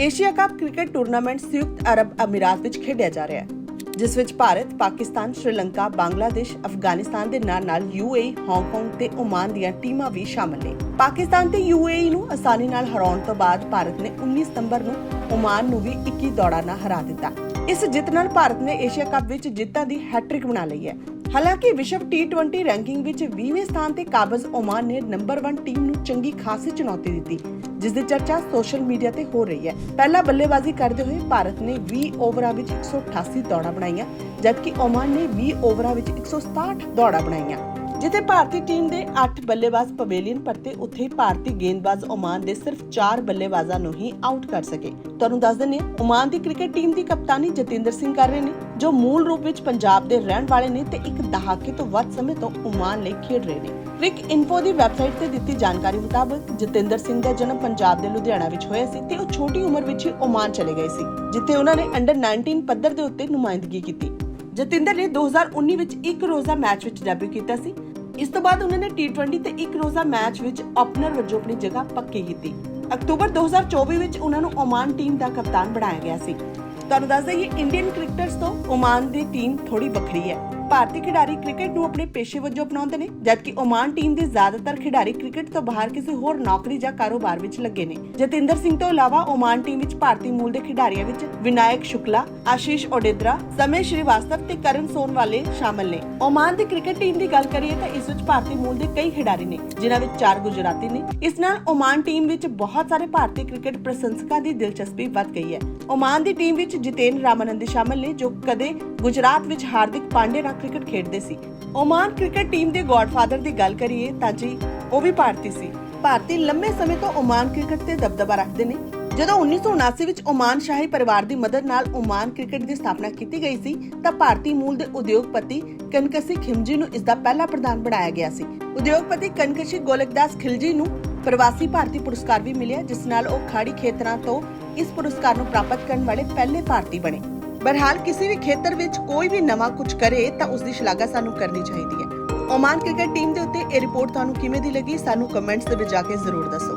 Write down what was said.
Asia cup cricket tournament ਸੰਯੁਕਤ ਅਰਬ ਅਮੀਰਾਤ ਵਿੱਚ ਖੇਡਿਆ ਜਾ ਰਿਹਾ ਹੈ ਜਿਸ ਵਿੱਚ ਭਾਰਤ, ਪਾਕਿਸਤਾਨ, ਸ਼੍ਰੀਲੰਕਾ, ਬੰਗਲਾਦੇਸ਼, ਅਫਗਾਨਿਸਤਾਨ ਦੇ ਨਾਲ-ਨਾਲ ਯੂਏਈ, ਹਾਂਗਕਾਂਗ ਤੇ ਓਮਾਨ ਦੀਆਂ ਟੀਮਾਂ ਵੀ ਸ਼ਾਮਲ ਨੇ। ਪਾਕਿਸਤਾਨ ਤੇ ਯੂਏਈ ਨੂੰ ਆਸਾਨੀ ਨਾਲ ਹਰਾਉਣ ਤੋਂ ਬਾਅਦ ਭਾਰਤ ਨੇ 19 ਸਤੰਬਰ ਨੂੰ ਓਮਾਨ ਨੂੰ ਵੀ 21 ਦੌੜਾਂ ਨਾਲ ਹਰਾ ਦਿੱਤਾ। ਇਸ ਜਿੱਤ ਨਾਲ ਭਾਰਤ ਨੇ ਏਸ਼ੀਆ ਕੱਪ ਵਿੱਚ ਜਿੱਤਾਂ ਦੀ ਹੈਟ੍ਰਿਕ ਬਣਾ ਲਈ ਹੈ। ਹਾਲਾਂਕਿ ਵਿਸ਼ਵ ਟੀ20 ਰੈਂਕਿੰਗ ਵਿੱਚ 20ਵੇਂ ਸਥਾਨ ਤੇ ਕਾਬਜ਼ ਓਮਾਨ ਨੇ ਨੰਬਰ 1 ਟੀਮ ਨੂੰ ਚੰਗੀ ਖਾਸੀ ਚੁਣੌਤੀ ਦਿੱਤੀ, ਜਿਸ ਦੀ ਚਰਚਾ ਸੋਸ਼ਲ ਮੀਡੀਆ ਤੇ ਹੋ ਰਹੀ ਹੈ ਪਹਿਲਾ ਬੱਲੇਬਾਜ਼ੀ ਕਰਦੇ ਹੋਏ ਭਾਰਤ ਨੇ 20 ਓਵਰਾਂ ਵਿੱਚ 188 ਦੌੜਾਂ ਬਣਾਈਆਂ, ਜਦਕਿ ਓਮਾਨ ਨੇ 20 ਓਵਰਾਂ ਵਿੱਚ 167 ਦੌੜਾਂ ਬਣਾਈਆਂ ਜਿੱਥੇ ਭਾਰਤੀ ਟੀਮ ਦੇ 8 ਬੱਲੇਬਾਜ਼ ਪਵੇਲੀਅਨ ਪਰਤੇ, ਉੱਥੇ ਹੀ ਭਾਰਤੀ ਗੇਂਦਬਾਜ਼ ਓਮਾਨ ਦੇ ਸਿਰਫ 4 ਬੱਲੇਬਾਜ਼ਾਂ ਨੂੰ ਹੀ ਆਊਟ ਕਰ ਸਕੇ। ਤੁਹਾਨੂੰ ਦੱਸ ਦਿੰਦੇ ਓਮਾਨ ਦੀ ਕ੍ਰਿਕਟ ਟੀਮ ਦੀ ਕਪਤਾਨੀ ਜਤਿੰਦਰ ਸਿੰਘ ਕਰ ਰਹੇ ਨੇ, ਜੋ ਮੂਲ ਰੂਪ ਵਿੱਚ ਪੰਜਾਬ ਦੇ ਰਹਿਣ ਵਾਲੇ ਨੇ ਤੇ ਇੱਕ ਦਹਾਕੇ ਤੋਂ ਵੱਧ ਸਮੇਂ ਤੋਂ ਓਮਾਨ ਲਈ ਖੇਡ ਰਹੇ ਨੇ। ਕ੍ਰਿਕ ਇਨਫੋ ਦੀ ਵੈਬਸਾਈਟ ਤੇ ਦਿੱਤੀ ਜਾਣਕਾਰੀ ਮੁਤਾਬਕ, ਜਤਿੰਦਰ ਸਿੰਘ ਦਾ ਜਨਮ ਪੰਜਾਬ ਦੇ ਲੁਧਿਆਣਾ ਵਿੱਚ ਹੋਇਆ ਸੀ ਤੇ ਉਹ ਛੋਟੀ ਉਮਰ ਵਿੱਚ ਹੀ ਓਮਾਨ ਚਲੇ ਗਏ ਸੀ, ਜਿੱਥੇ ਉਹਨਾਂ ਨੇ ਅੰਡਰ 19 ਪੱਧਰ ਦੇ ਉੱਤੇ ਨੁਮਾਇੰਦਗੀ ਕੀਤੀ। ਜਤਿੰਦਰ ਨੇ 2019 ਵਿੱਚ ਇੱਕ ਰੋਜ਼ਾ ਮੈਚ ਵਿੱਚ ਡੈਬਿਊ ਕੀਤਾ ਸੀ ਇਸ ਤੋਂ ਬਾਅਦ ਉਹਨਾਂ ਨੇ T20 ਤੇ ਇੱਕ ਰੋਜ਼ਾ ਮੈਚ ਵਿੱਚ ਓਪਨਰ ਵਜੋਂ ਆਪਣੀ ਜਗ੍ਹਾ ਪੱਕੀ ਕੀਤੀ। ਅਕਤੂਬਰ 2024 ਵਿੱਚ ਉਹਨਾਂ ਨੂੰ ਓਮਾਨ ਟੀਮ ਦਾ ਕਪਤਾਨ ਬਣਾਇਆ ਗਿਆ ਸੀ। ਤੁਹਾਨੂੰ ਦੱਸ ਦਈਏ ਇੰਡੀਅਨ ਕ੍ਰਿਕਟਰਸ ਤੋਂ ਓਮਾਨ ਦੀ ਟੀਮ ਥੋੜੀ ਵੱਖਰੀ ਹੈ। ਭਾਰਤੀ ਖਿਡਾਰੀ ਕ੍ਰਿਕਟ ਨੂੰ ਆਪਣੇ ਪੇਸ਼ੇ ਵਜੋਂ ਅਪਣਾਉਂਦੇ ਨੇ, ਜਦਕਿ ਓਮਾਨ ਟੀਮ ਦੇ ਜ਼ਿਆਦਾਤਰ ਖਿਡਾਰੀ ਕ੍ਰਿਕਟ ਤੋਂ ਬਾਹਰ ਕਿਸੇ ਹੋਰ ਨੌਕਰੀ ਜਾਂ ਕਾਰੋਬਾਰ ਵਿੱਚ ਲੱਗੇ ਨੇ। ਜਤਿੰਦਰ ਸਿੰਘ ਤੋਂ ਇਲਾਵਾ ਓਮਾਨ ਟੀਮ ਵਿੱਚ ਭਾਰਤੀ ਮੂਲ ਦੇ ਖਿਡਾਰੀਆਂ ਵਿੱਚ ਵਿਨਾਇਕ ਸ਼ੁਕਲਾ, ਆਸ਼ੀਸ਼ ਓਡੇਦਰਾ ਸਮੇਸ਼ ਸ਼੍ਰੀਵਾਸਤਵ ਤੇ ਕਰਨ ਸੋਨਵਾਲੇ ਸ਼ਾਮਲ ਨੇ। ਓਮਾਨ ਦੀ ਕ੍ਰਿਕਟ ਟੀਮ ਦੀ ਗੱਲ ਕਰੀਏ ਤਾਂ ਇਸ ਵਿੱਚ ਭਾਰਤੀ ਮੂਲ ਦੇ ਕਈ ਖਿਡਾਰੀ ਨੇ, ਜਿਨ੍ਹਾਂ ਵਿੱਚ ਚਾਰ ਗੁਜਰਾਤੀ ਨੇ। ਇਸ ਨਾਲ ਓਮਾਨ ਟੀਮ ਵਿੱਚ ਬਹੁਤ ਸਾਰੇ ਭਾਰਤੀ ਕ੍ਰਿਕਟ ਪ੍ਰਸ਼ੰਸਕਾਂ ਦੀ ਦਿਲਚਸਪੀ ਵੱਧ ਗਈ ਹੈ। ਓਮਾਨ ਦੀ ਟੀਮ ਵਿੱਚ ਜਿਤੇਨ ਰਾਮਾਨੰਦ ਸ਼ਾਮਲ ਨੇ, ਜੋ ਕਦੇ ਗੁਜਰਾਤ ਵਿੱਚ ਹਾਰਦਿਕ ਪਾਂਡੇ ਨਾਲ ਕ੍ਰਿਕਟ ਖੇਡਦੇ ਸੀ। ਓਮਾਨ ਕ੍ਰਿਕਟ ਟੀਮ ਦੇ ਗॉडਫਾਦਰ ਦੀ ਗੱਲ ਕਰੀਏ ਤਾਂ ਜੀ, ਉਹ ਵੀ ਭਾਰਤੀ ਸੀ। ਭਾਰਤੀ ਲੰਮੇ ਸਮੇਂ ਤੋਂ ਓਮਾਨ ਕ੍ਰਿਕਟ ਤੇ ਦਬਦਬਾ ਰੱਖਦੇ ਨੇ। ਜਦੋਂ 1979 ਵਿੱਚ ਓਮਾਨ ਸ਼ਾਹੀ ਪਰਿਵਾਰ ਦੀ ਮਦਦ ਨਾਲ ਓਮਾਨ ਕ੍ਰਿਕਟ ਦੀ ਸਥਾਪਨਾ ਕੀਤੀ ਗਈ ਸੀ, ਤਾਂ ਭਾਰਤੀ ਮੂਲ ਦੇ ਉਦਯੋਗਪਤੀ ਕਨਕਸੀ ਖਿਮਜੀ ਨੂੰ ਇਸ ਦਾ ਪਹਿਲਾ ਪ੍ਰਧਾਨ ਬਣਾਇਆ ਗਿਆ ਸੀ। ਉਦਯੋਗਪਤੀ ਕਨਕਸ਼ੀ ਗੋਲਕਦਾਸ ਖਿਲਜੀ ਨੂੰ ਪ੍ਰਵਾਸੀ ਭਾਰਤੀ ਪੁਰਸਕਾਰ ਵੀ ਮਿਲਿਆ, ਜਿਸ ਨਾਲ ਉਹ ਖਾੜੀ ਖੇਤਰਾਂ ਤੋਂ ਇਸ ਪੁਰਸਕਾਰ ਨੂੰ ਪ੍ਰਾਪਤ ਕਰਨ ਵਾਲੇ ਪਹਿਲੇ ਭਾਰਤੀ ਬਣੇ। ਬਹਰਹਾਲ ਕਿਸੇ ਵੀ ਖੇਤਰ ਵਿੱਚ ਕੋਈ ਵੀ ਨਵਾਂ ਕੁਝ ਕਰੇ ਤਾਂ ਉਸ ਦੀ ਸ਼ਲਾਘਾ ਸਾਨੂੰ ਕਰਨੀ ਚਾਹੀਦੀ ਹੈ ਓਮਾਨ ਕ੍ਰਿਕਟ ਟੀਮ ਦੇ ਉੱਤੇ ਇਹ ਰਿਪੋਰਟ ਤੁਹਾਨੂੰ ਕਿਵੇਂ ਦੀ ਲੱਗੀ ਸਾਨੂੰ ਕਮੈਂਟਸ ਦੇ ਵਿੱਚ ਜਾ ਕੇ ਜ਼ਰੂਰ ਦੱਸੋ